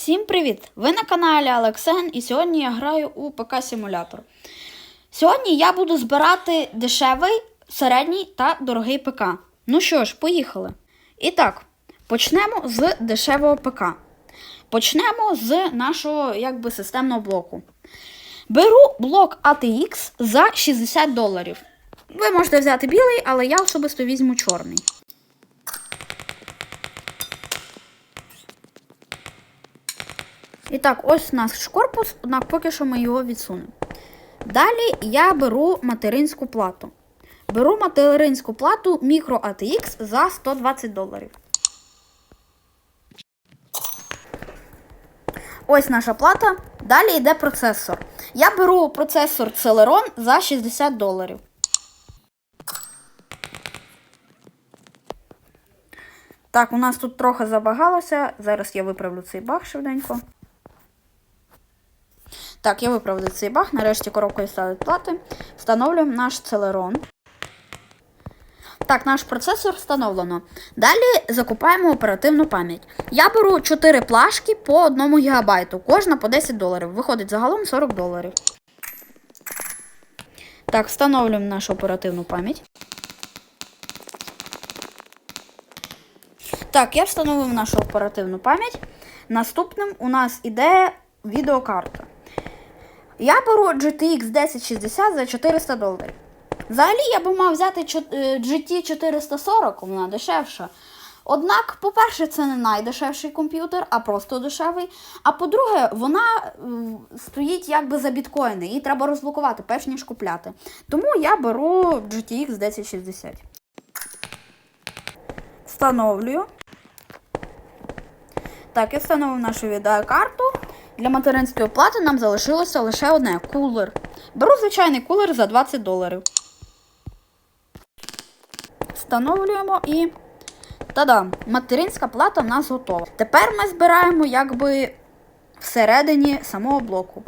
Всім привіт! Ви на каналі Алексен і сьогодні я граю у ПК-симулятор. Сьогодні я буду збирати дешевий, середній та дорогий ПК. Ну що ж, поїхали. І так, почнемо з дешевого ПК. Почнемо з нашого якби, системного блоку. Беру блок ATX за 60 доларів. Ви можете взяти білий, але я особисто візьму чорний. І так, ось наш корпус, однак поки що ми його відсунемо. Далі я беру материнську плату. Беру материнську плату Micro ATX за 120 доларів. Ось наша плата. Далі йде процесор. Я беру процесор Celeron за 60 доларів. Так, у нас тут трохи забагалося. Зараз я виправлю цей баг швиденько. Так, я виправив цей баг. Нарешті коробкою ставить плати. Встановлюємо наш Celeron. Так, наш процесор встановлено. Далі закупаємо оперативну пам'ять. Я беру 4 плашки по 1 ГБ, кожна по 10 доларів. Виходить загалом 40 доларів. Так, встановлюємо нашу оперативну пам'ять. Так, я встановив нашу оперативну пам'ять. Наступним у нас іде відеокарта. Я беру GTX 1060 за 400 доларів. Взагалі я би мав взяти GT 440, вона дешевша. Однак, по-перше, це не найдешевший комп'ютер, а просто дешевий. А по-друге, вона м, стоїть якби за біткоїни, її треба розблокувати, перш ніж купляти. Тому я беру GTX 1060. Встановлюю. Так, я встановив нашу відеокарту. Для материнської плати нам залишилося лише одне кулер. Беру звичайний кулер за 20 доларів. Встановлюємо і. Та-дам! Материнська плата в нас готова. Тепер ми збираємо якби всередині самого блоку.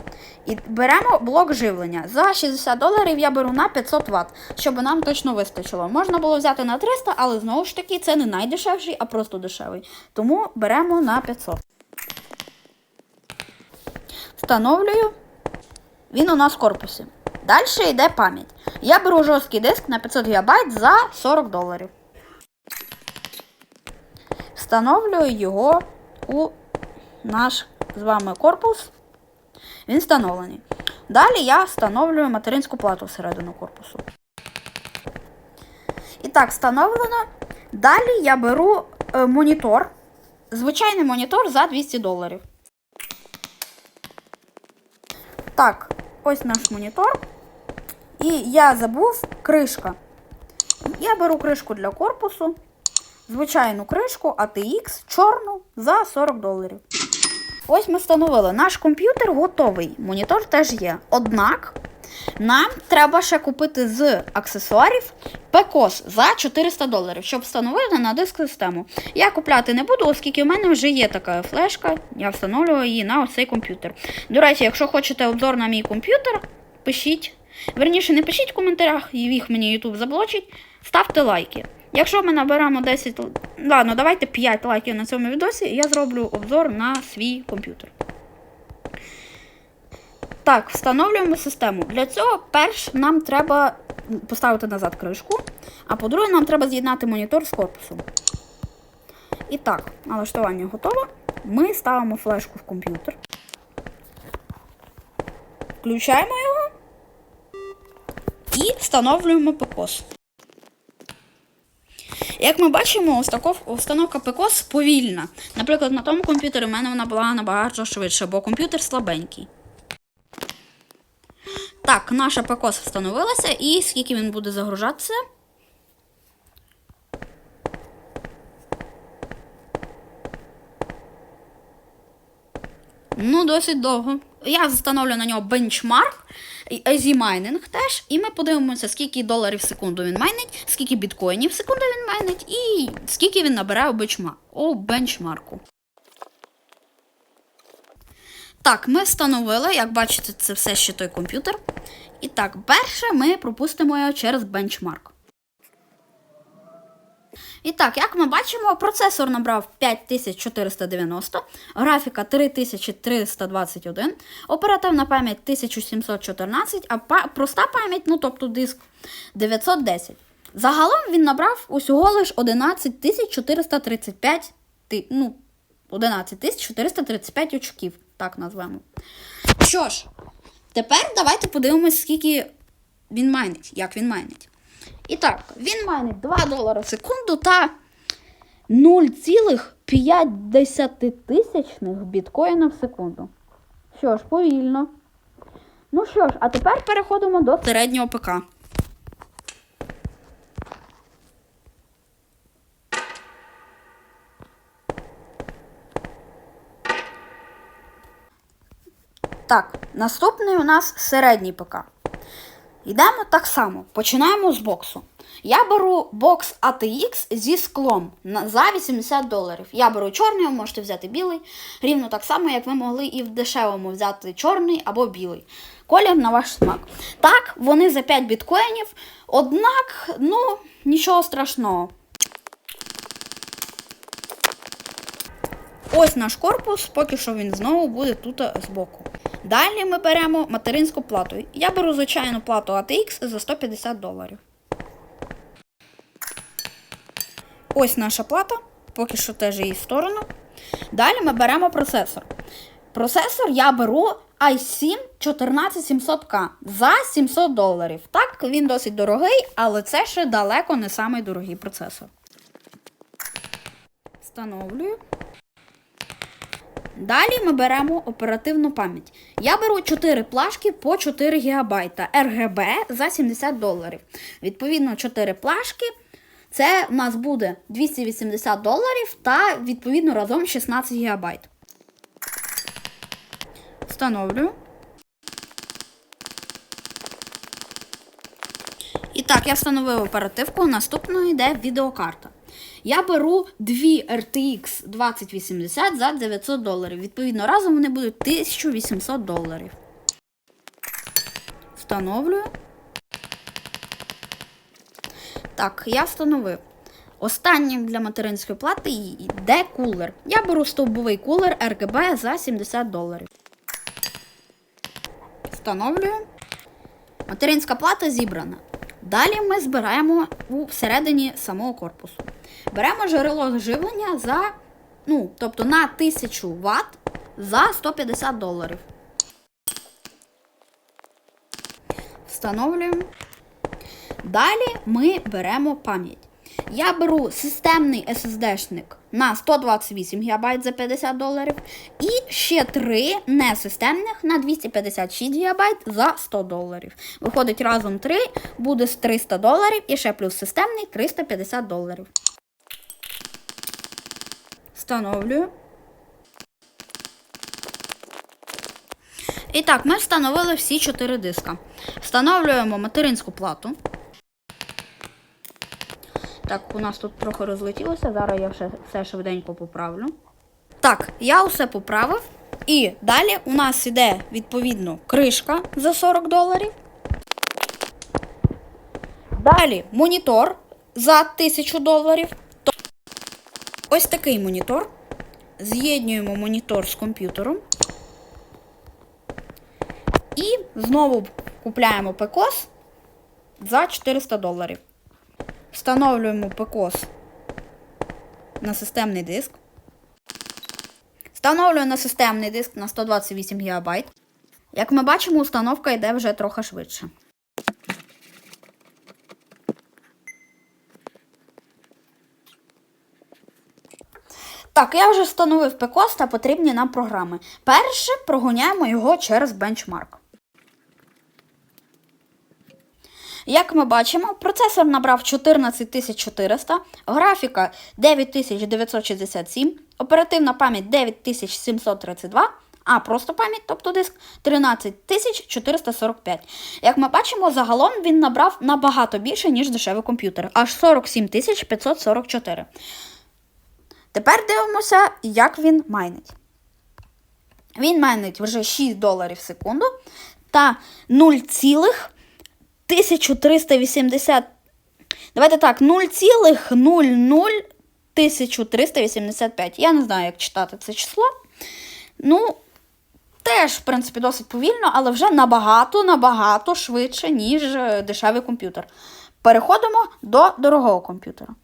І беремо блок живлення. За 60 доларів я беру на 500 Вт, щоб нам точно вистачило. Можна було взяти на 300, але знову ж таки це не найдешевший, а просто дешевий. Тому беремо на 500. Встановлюю. Він у нас в корпусі. Далі йде пам'ять. Я беру жорсткий диск на 500 ГБ за 40 доларів. Встановлюю його у наш з вами корпус. Він встановлений. Далі я встановлюю материнську плату всередину корпусу. І так, встановлено. Далі я беру е, монітор. Звичайний монітор за 200 доларів. Так, ось наш монітор. І я забув кришка. Я беру кришку для корпусу. Звичайну кришку ATX чорну за 40 доларів. Ось ми встановили. Наш комп'ютер готовий. Монітор теж є. Однак нам треба ще купити з аксесуарів PCOS за 400 доларів, щоб встановити на диск систему. Я купляти не буду, оскільки в мене вже є така флешка. Я встановлюю її на ось цей комп'ютер. До речі, якщо хочете обзор на мій комп'ютер, пишіть. Верніше, не пишіть в коментарях, їх мені YouTube заблочить. Ставте лайки. Якщо ми наберемо 10. Ладно, давайте 5 лайків на цьому відосі, я зроблю обзор на свій комп'ютер. Так, встановлюємо систему. Для цього перш нам треба поставити назад кришку, а по-друге, нам треба з'єднати монітор з корпусом. І так, налаштування готово. Ми ставимо флешку в комп'ютер. Включаємо його і встановлюємо PCOS. Як ми бачимо, установка PCOS повільна. Наприклад, на тому комп'ютері в мене вона була набагато швидше, бо комп'ютер слабенький. Так, наша PCOS встановилася, і скільки він буде загружатися? Ну, досить довго. Я встановлю на нього бенчмарк, Mining теж, і ми подивимося, скільки доларів в секунду він майнить, скільки біткоїнів в секунду він майнить, і скільки він набирає у бенчмарку. Так, ми встановили, як бачите, це все ще той комп'ютер. І так, перше ми пропустимо його через бенчмарк. І так, як ми бачимо, процесор набрав 5490, графіка 3321, оперативна пам'ять 1714, а проста пам'ять, ну тобто диск 910. Загалом він набрав усього лиш 11435, ти- ну, 11435 очків, так назвемо. Що ж, тепер давайте подивимось, скільки він майнить, як він майнить. І так, він майнить 2 долари в секунду та 0,5 тисячних біткоїна в секунду. Що ж, повільно. Ну що ж, а тепер переходимо до середнього ПК. Так, наступний у нас середній ПК. Йдемо так само. Починаємо з боксу. Я беру бокс ATX зі склом за 80 доларів. Я беру чорний, ви можете взяти білий. Рівно так само, як ви могли і в дешевому взяти чорний або білий. Колір на ваш смак. Так, вони за 5 біткоїнів. Однак, ну, нічого страшного. Ось наш корпус, поки що він знову буде тут збоку. Далі ми беремо материнську плату. Я беру звичайну плату ATX за 150 доларів. Ось наша плата, поки що теж її сторону. Далі ми беремо процесор. Процесор я беру i7 14700K за 700 доларів. Так, він досить дорогий, але це ще далеко не самий дорогий процесор. Встановлюю. Далі ми беремо оперативну пам'ять. Я беру 4 плашки по 4 ГБ RGB за 70 доларів. Відповідно, 4 плашки. Це у нас буде 280 доларів та відповідно разом 16 ГБ. Встановлюю. І так, я встановив оперативку. Наступною йде відеокарта. Я беру дві RTX 2080 за 900 доларів. Відповідно, разом вони будуть 1800 доларів. Встановлюю. Так, я встановив. Останнім для материнської плати йде кулер. Я беру стовбовий кулер RGB за 70 доларів. Встановлюю. Материнська плата зібрана. Далі ми збираємо у всередині самого корпусу. Беремо джерело живлення за, ну, тобто на 1000 Вт за 150 доларів. Встановлюємо. Далі ми беремо пам'ять. Я беру системний SSD-шник на 128 ГБ за 50 доларів. І ще три несистемних на 256 ГБ за 100 доларів. Виходить разом 3, буде з 300 доларів і ще плюс системний 350 доларів. Встановлюю. І так, ми встановили всі 4 диска. Встановлюємо материнську плату. Так, у нас тут трохи розлетілося. Зараз я все, все швиденько поправлю. Так, я усе поправив. І далі у нас іде, відповідно, кришка за 40 доларів. Далі монітор за 1000 доларів. Ось такий монітор. З'єднуємо монітор з комп'ютером. І знову купляємо пекос за 400 доларів. Встановлюємо пекос на системний диск. Встановлюю на системний диск на 128 ГБ. Як ми бачимо, установка йде вже трохи швидше. Так, я вже встановив пекос та потрібні нам програми. Перше прогоняємо його через бенчмарк. Як ми бачимо, процесор набрав 14400, графіка 9967, оперативна пам'ять 9732, а просто пам'ять, тобто диск 13445. Як ми бачимо, загалом він набрав набагато більше, ніж дешевий комп'ютер, аж 47544. Tепер дивимося, як він майнить. Він майнить вже 6 доларів в секунду та 0,1380 Давайте так, 0,00385. Я не знаю, як читати це число. Ну, теж, в принципі, досить повільно, але вже набагато, набагато швидше, ніж е, дешевий комп'ютер. Переходимо до дорогого комп'ютера.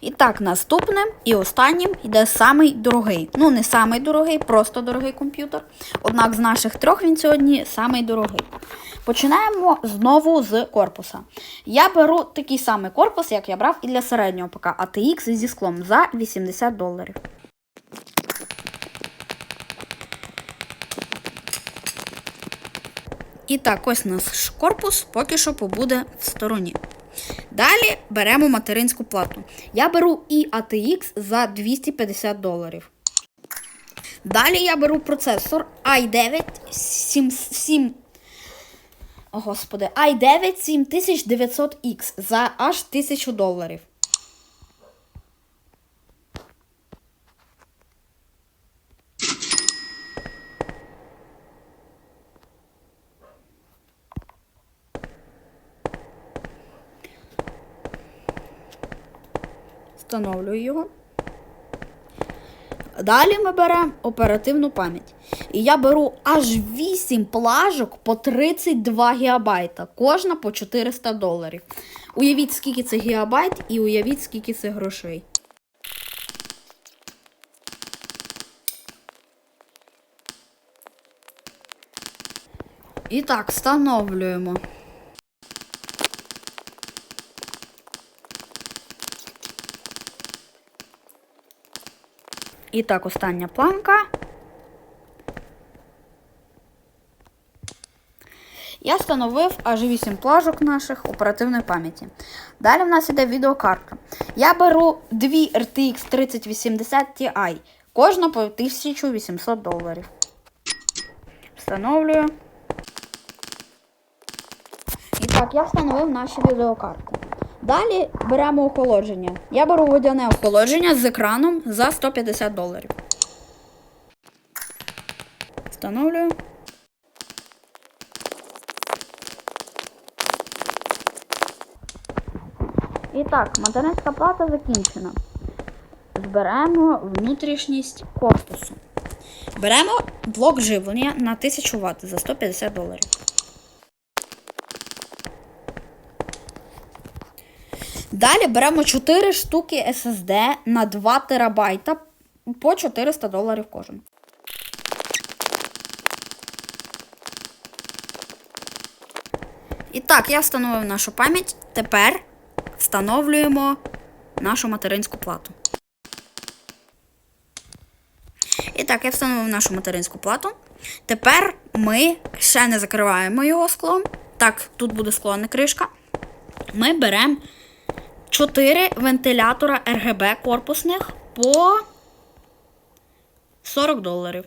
І так, наступним і останнім йде самий дорогий. Ну, не самий дорогий, просто дорогий комп'ютер. Однак з наших трьох він сьогодні самий дорогий. Починаємо знову з корпуса. Я беру такий самий корпус, як я брав і для середнього ПК ATX зі склом за 80 доларів. І так, ось наш корпус поки що побуде в стороні. Далі беремо материнську плату. Я беру і ATX за 250 доларів. Далі я беру процесор i9 7, 7 Господи, i9 7900X за аж 1000 доларів. Встановлюю його. Далі ми беремо оперативну пам'ять. І я беру аж 8 плажок по 32 гігабайта, кожна по 400 доларів. Уявіть, скільки це гігабайт, і уявіть, скільки це грошей. І так, встановлюємо. І так, остання планка. Я встановив аж 8 плажок наших оперативної пам'яті. Далі в нас іде відеокарта. Я беру дві RTX 3080 Ti, кожна по 1800 доларів. Встановлюю. І так, я встановив наші відеокарти. Далі беремо охолодження. Я беру водяне охолодження з екраном за 150 доларів. Встановлюю. І так, материнська плата закінчена. Зберемо внутрішність корпусу. Беремо блок живлення на 1000 Вт за 150 доларів. Далі беремо 4 штуки SSD на 2 терабайта по 400 доларів кожен. І так, я встановив нашу пам'ять. Тепер встановлюємо нашу материнську плату. І так, я встановив нашу материнську плату. Тепер ми ще не закриваємо його склом. Так, тут буде скло, не кришка. Ми беремо 4 вентилятора РГБ корпусних по 40 доларів.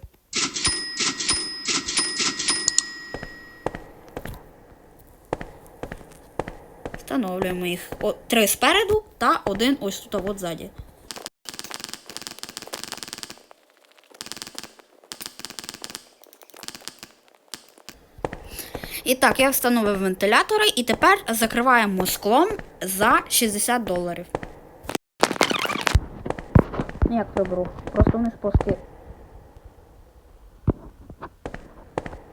Встановлюємо їх. О, три спереду та один ось тут от ззаді. І так, я встановив вентилятори і тепер закриваємо склом за 60 доларів. Як виберу? Просто вниз спуски.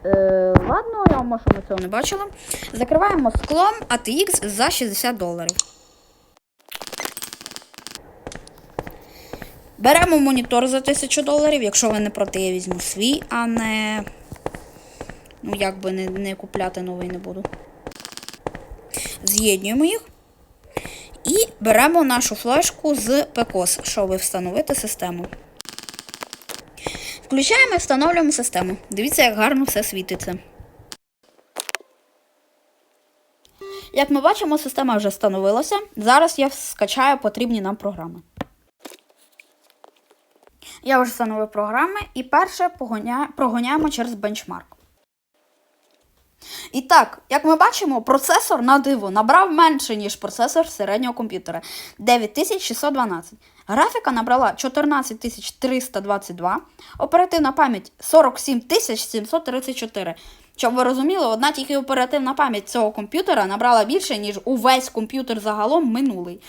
Е, ладно, я може ми цього не бачила. Закриваємо склом ATX за 60 доларів. Беремо монітор за 1000 доларів. Якщо ви не проти, я візьму свій, а не. Ну, як би не, не купляти новий не буду. З'єднуємо їх. І беремо нашу флешку з PCOS, щоб встановити систему. Включаємо і встановлюємо систему. Дивіться, як гарно все світиться. Як ми бачимо, система вже встановилася. Зараз я скачаю потрібні нам програми. Я вже встановив програми і перше прогоняємо через бенчмарк. Так, як ми бачимо, процесор на диво набрав менше, ніж процесор середнього комп'ютера 9612. Графіка набрала 14322, оперативна пам'ять 47734. Щоб ви розуміли, одна тільки оперативна пам'ять цього комп'ютера набрала більше, ніж увесь комп'ютер загалом минулий.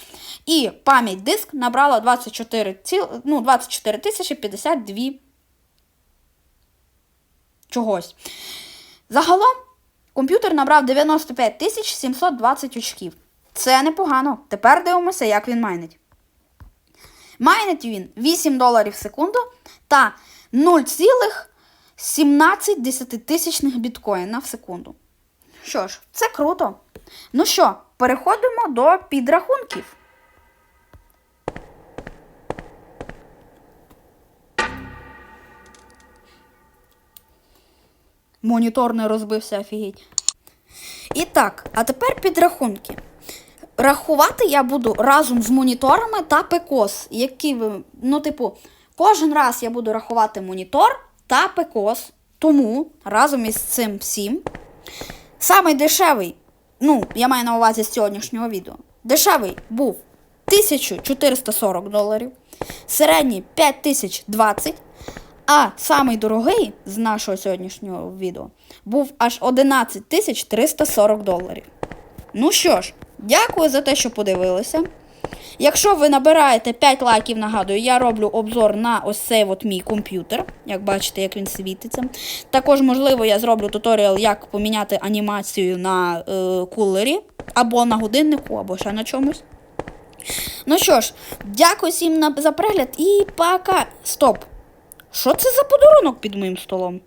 І пам'ять диск набрала 24, ціл, ну, 24 тисячі 52 чогось. Загалом комп'ютер набрав 95 720 очків. Це непогано. Тепер дивимося, як він майнить. Майнить він 8 доларів в секунду та 0,17 десятитисячних біткоїна в секунду. Що ж, це круто. Ну що, переходимо до підрахунків. Монітор не розбився, офігеть. І так, а тепер підрахунки. Рахувати я буду разом з моніторами та пекос, які ви. Ну, типу, кожен раз я буду рахувати монітор та пекос. Тому разом із цим всім. Самий дешевий, ну, я маю на увазі з сьогоднішнього відео. Дешевий був 1440 доларів, середній 5020, а самий дорогий з нашого сьогоднішнього відео був аж 11 340 доларів. Ну що ж, дякую за те, що подивилися. Якщо ви набираєте 5 лайків, нагадую, я роблю обзор на ось цей от мій комп'ютер. Як бачите, як він світиться. Також, можливо, я зроблю туторіал, як поміняти анімацію на е, кулері, або на годиннику, або ще на чомусь. Ну що ж, дякую всім за перегляд і пока. Стоп! Що це за подарунок під моїм столом?